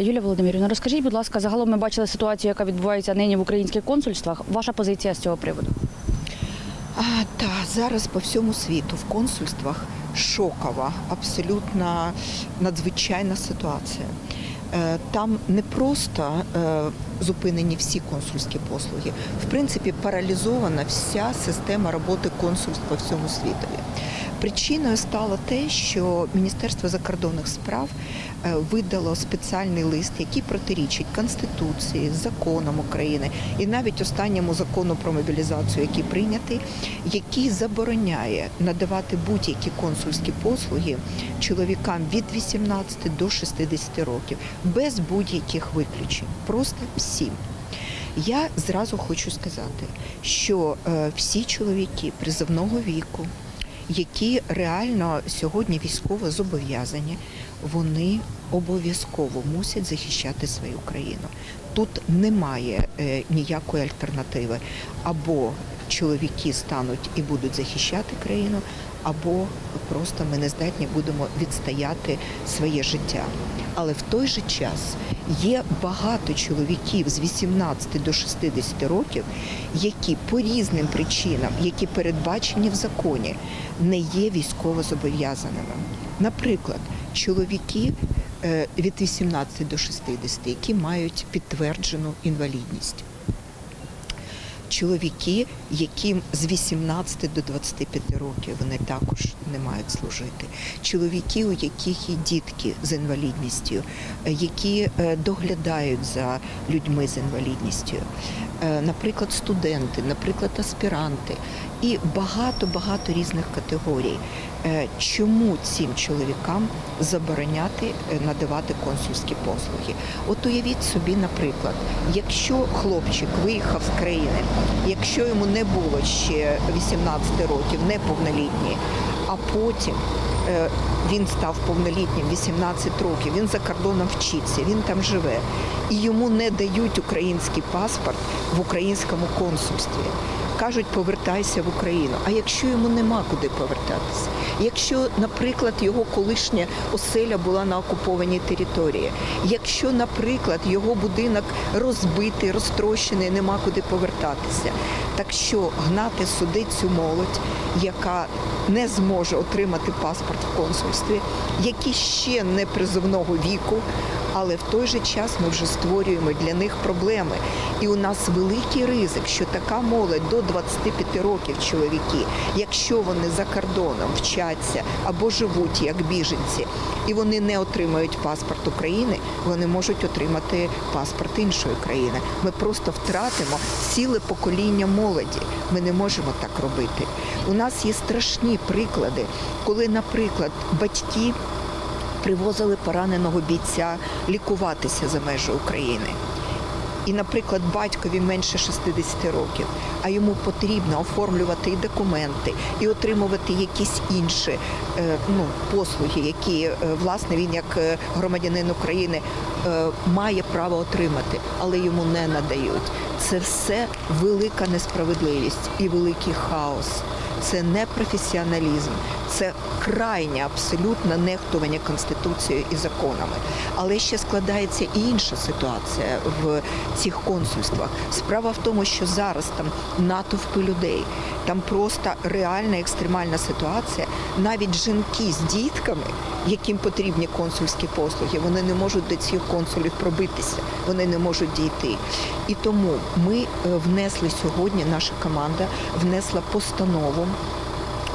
Юлія Володимирівна, розкажіть, будь ласка, загалом ми бачили ситуацію, яка відбувається нині в українських консульствах. Ваша позиція з цього приводу? А, та зараз по всьому світу в консульствах шокова, абсолютно надзвичайна ситуація. Е, Там не просто е, зупинені всі консульські послуги, в принципі, паралізована вся система роботи консульств по всьому світові. Причиною стало те, що Міністерство закордонних справ е, видало спеціальний лист, який протирічить Конституції, законам України і навіть останньому закону про мобілізацію, який прийнятий, який забороняє надавати будь-які консульські послуги чоловікам від 18 до 60 років без будь-яких виключень. Просто всім. Я зразу хочу сказати, що е, всі чоловіки призовного віку, які реально сьогодні військово зобов'язані, вони обов'язково мусять захищати свою країну. Тут немає е, ніякої альтернативи. Або чоловіки стануть і будуть захищати країну, або просто ми не здатні будемо відстояти своє життя. Але в той же час є багато чоловіків з 18 до 60 років, які по різним причинам, які передбачені в законі, не є військово зобов'язаними. Наприклад, чоловіки е, від 18 до 60, які мають підтверджену інвалідність. Чоловіки, яким з 18 до 25 років вони також не мають служити. Чоловіки, у яких є дітки з інвалідністю, е, які е, доглядають за людьми з інвалідністю, Е, наприклад, студенти, наприклад, аспіранти і багато-багато різних категорій. Чому цим чоловікам забороняти надавати консульські послуги? От уявіть собі, наприклад, якщо хлопчик виїхав з країни, якщо йому не було ще 18 років, неповнолітній, а потім він став повнолітнім 18 років, він за кордоном вчиться, він там живе, і йому не дають український паспорт в українському консульстві. Кажуть, повертайся в Україну. А якщо йому нема куди повертатися? Якщо, наприклад, його колишня оселя була на окупованій території, якщо, наприклад, його будинок розбитий, розтрощений, нема куди повертатися, так що гнати сюди цю молодь, яка не зможе отримати паспорт консульстві, які ще не призовного віку, але в той же час ми вже створюємо для них проблеми. І у нас великий ризик, що така молодь до 25 років чоловіки, якщо вони за кордоном вчаться або живуть як біженці, і вони не отримають паспорт України, вони можуть отримати паспорт іншої країни. Ми просто втратимо ціле покоління молоді. Ми не можемо так робити. У нас є страшні приклади, коли, наприклад, батьки привозили пораненого бійця лікуватися за межі України. І, наприклад, батькові менше 60 років, а йому потрібно оформлювати і документи, і отримувати якісь інші е, ну, послуги, які е, власне він як е, громадянин України має право отримати, але йому не надають. Це все велика несправедливість і великий хаос. Це не професіоналізм, це крайнє абсолютно нехтування конституцією і законами. Але ще складається і інша ситуація в цих консульствах. Справа в тому, що зараз там натовпи людей, там просто реальна екстремальна ситуація. Навіть жінки з дітками, яким потрібні консульські послуги, вони не можуть до цих консулів пробитися, вони не можуть дійти. І тому ми е, внесли сьогодні, наша команда внесла постанову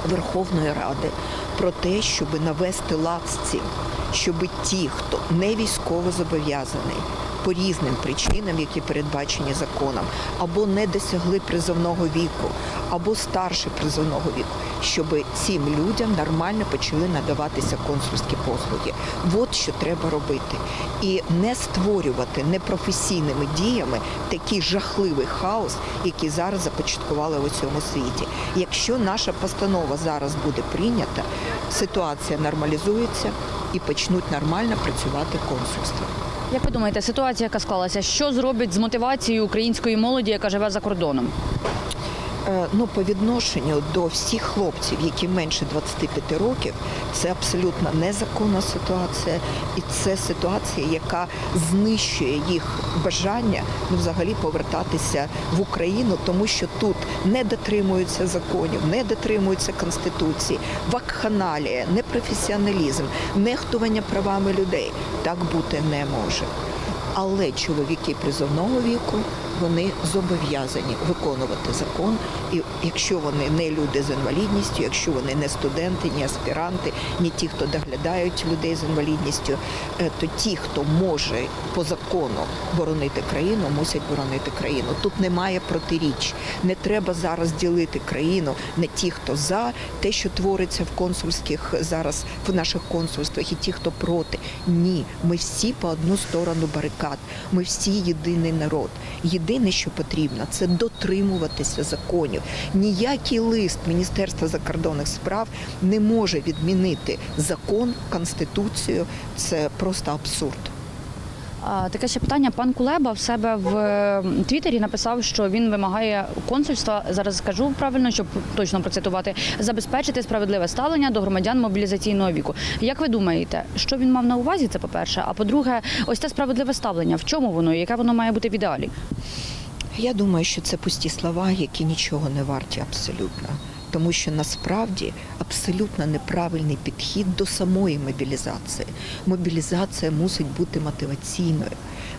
Верховної Ради про те, щоб навести лад з цим, щоб ті, хто не військово зобов'язаний по різним причинам, які передбачені законом, або не досягли призовного віку, або старше призовного віку, щоб цим людям нормально почали надаватися консульські послуги. От що треба робити. І не створювати непрофесійними діями такий жахливий хаос, який зараз започаткували в усьому світі. Якщо наша постанова зараз буде прийнята, ситуація нормалізується і почнуть нормально працювати консульства. Як ви думаєте, ситуація, яка склалася, що зробить з мотивацією української молоді, яка живе за кордоном? Е, ну, по відношенню до всіх хлопців, які менше 25 років, це абсолютно незаконна ситуація, і це ситуація, яка знищує їх бажання ну, взагалі повертатися в Україну, тому що тут не дотримуються законів, не дотримуються конституції, вакханалія, непрофесіоналізм, нехтування правами людей. Так бути не може. Але чоловіки призовного віку вони зобов'язані виконувати закон. І якщо вони не люди з інвалідністю, якщо вони не студенти, ні аспіранти, ні ті, хто доглядають людей з інвалідністю, е, то ті, хто може по закону боронити країну, мусять боронити країну. Тут немає протиріч. Не треба зараз ділити країну на ті, хто за те, що твориться в консульських зараз в наших консульствах, і ті, хто проти. Ні, ми всі по одну сторону барикад. Ми всі єдиний народ. Єдине, що потрібно, це дотримуватися законів. Ніякий лист Міністерства закордонних справ не може відмінити закон, конституцію. Це просто абсурд. Таке ще питання. Пан Кулеба в себе в е, Твіттері написав, що він вимагає консульства, зараз скажу правильно, щоб точно процитувати, забезпечити справедливе ставлення до громадян мобілізаційного віку. Як ви думаєте, що він мав на увазі? Це по-перше. А по-друге, ось це справедливе ставлення. В чому воно і яке воно має бути в ідеалі? Я думаю, що це пусті слова, які нічого не варті абсолютно. Тому що насправді абсолютно неправильний підхід до самої мобілізації. Мобілізація мусить бути мотиваційною.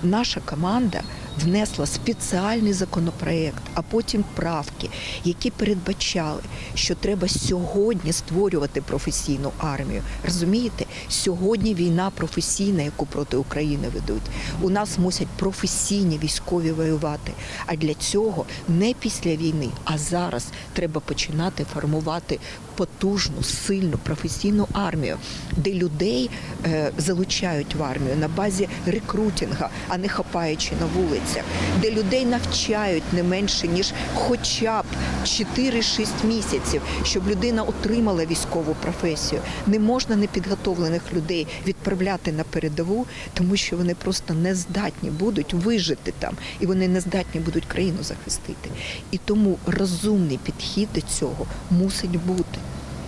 Наша команда внесла спеціальний законопроект, а потім правки, які передбачали, що треба сьогодні створювати професійну армію. Розумієте, сьогодні війна професійна, яку проти України ведуть. У нас мусять професійні військові воювати. А для цього не після війни, а зараз треба починати формувати потужну, сильну професійну армію, де людей е, залучають в армію на базі рекрутинга, а не хапаючи на вулицях, де людей навчають не менше ніж хоча б 4-6 місяців, щоб людина отримала військову професію. Не можна непідготовлених людей відправляти на передову, тому що вони просто не здатні будуть вижити там, і вони не здатні будуть країну захистити. І тому розумний підхід до цього мусить бути.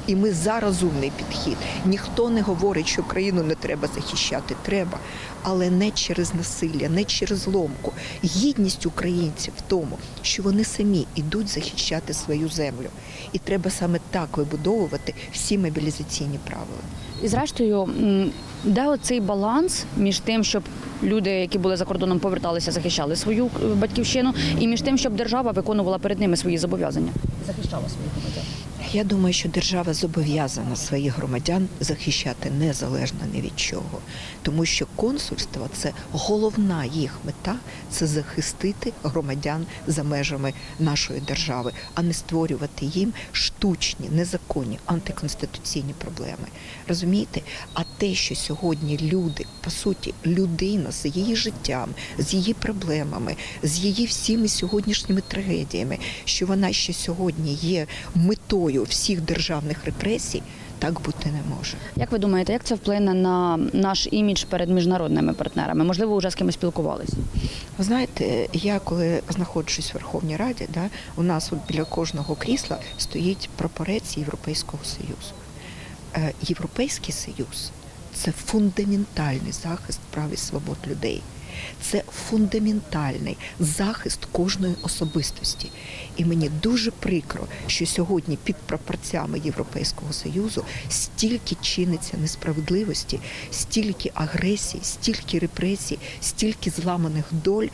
І ми за розумний підхід. Ніхто не говорить, що країну не треба захищати. Треба, але не через насилля, не через ломку. Гідність українців в тому, що вони самі йдуть захищати свою землю. І треба саме так вибудовувати всі мобілізаційні правила. І зрештою, де оцей баланс між тим, щоб люди, які були за кордоном, поверталися, захищали свою е, батьківщину, і між тим, щоб держава виконувала перед ними свої зобов'язання, захищала своїх громадян. Я думаю, що держава зобов'язана своїх громадян захищати незалежно ні від чого, тому що консульство це головна їх мета це захистити громадян за межами нашої держави, а не створювати їм штучні, незаконні, антиконституційні проблеми. Розумієте? А те, що сьогодні люди, по суті, людина з її життям, з її проблемами, з її всіми сьогоднішніми трагедіями, що вона ще сьогодні є метою всіх державних репресій, так бути не може. Як ви думаєте, як це вплине на наш імідж перед міжнародними партнерами? Можливо, вже з кимось спілкувалися? Ви знаєте, я коли знаходжусь в Верховній Раді, да, у нас от біля кожного крісла стоїть прапорець Європейського Союзу. Е, Європейський Союз це фундаментальний захист прав і свобод людей. Це фундаментальний захист кожної особистості. І мені дуже прикро, що сьогодні під прапорцями Європейського Союзу стільки чиниться несправедливості, стільки агресії, стільки репресій, стільки зламаних доль.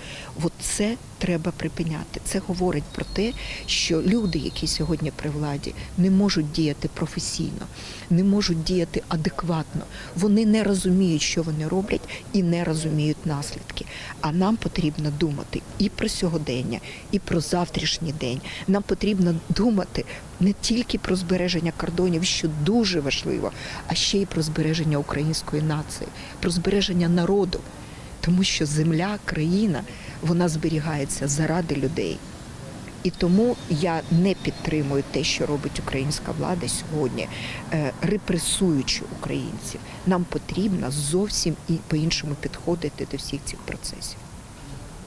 От це треба припиняти. Це говорить про те, що люди, які сьогодні при владі, не можуть діяти професійно, не можуть діяти адекватно. Вони не розуміють, що вони роблять, і не розуміють наслідки. А нам потрібно думати і про сьогодення, і про завтрашній день. Нам потрібно думати не тільки про збереження кордонів, що дуже важливо, а ще й про збереження української нації, про збереження народу. Тому що земля, країна, вона зберігається заради людей. І тому я не підтримую те, що робить українська влада сьогодні, е, репресуючи українців. Нам потрібно зовсім і по-іншому підходити до всіх цих процесів.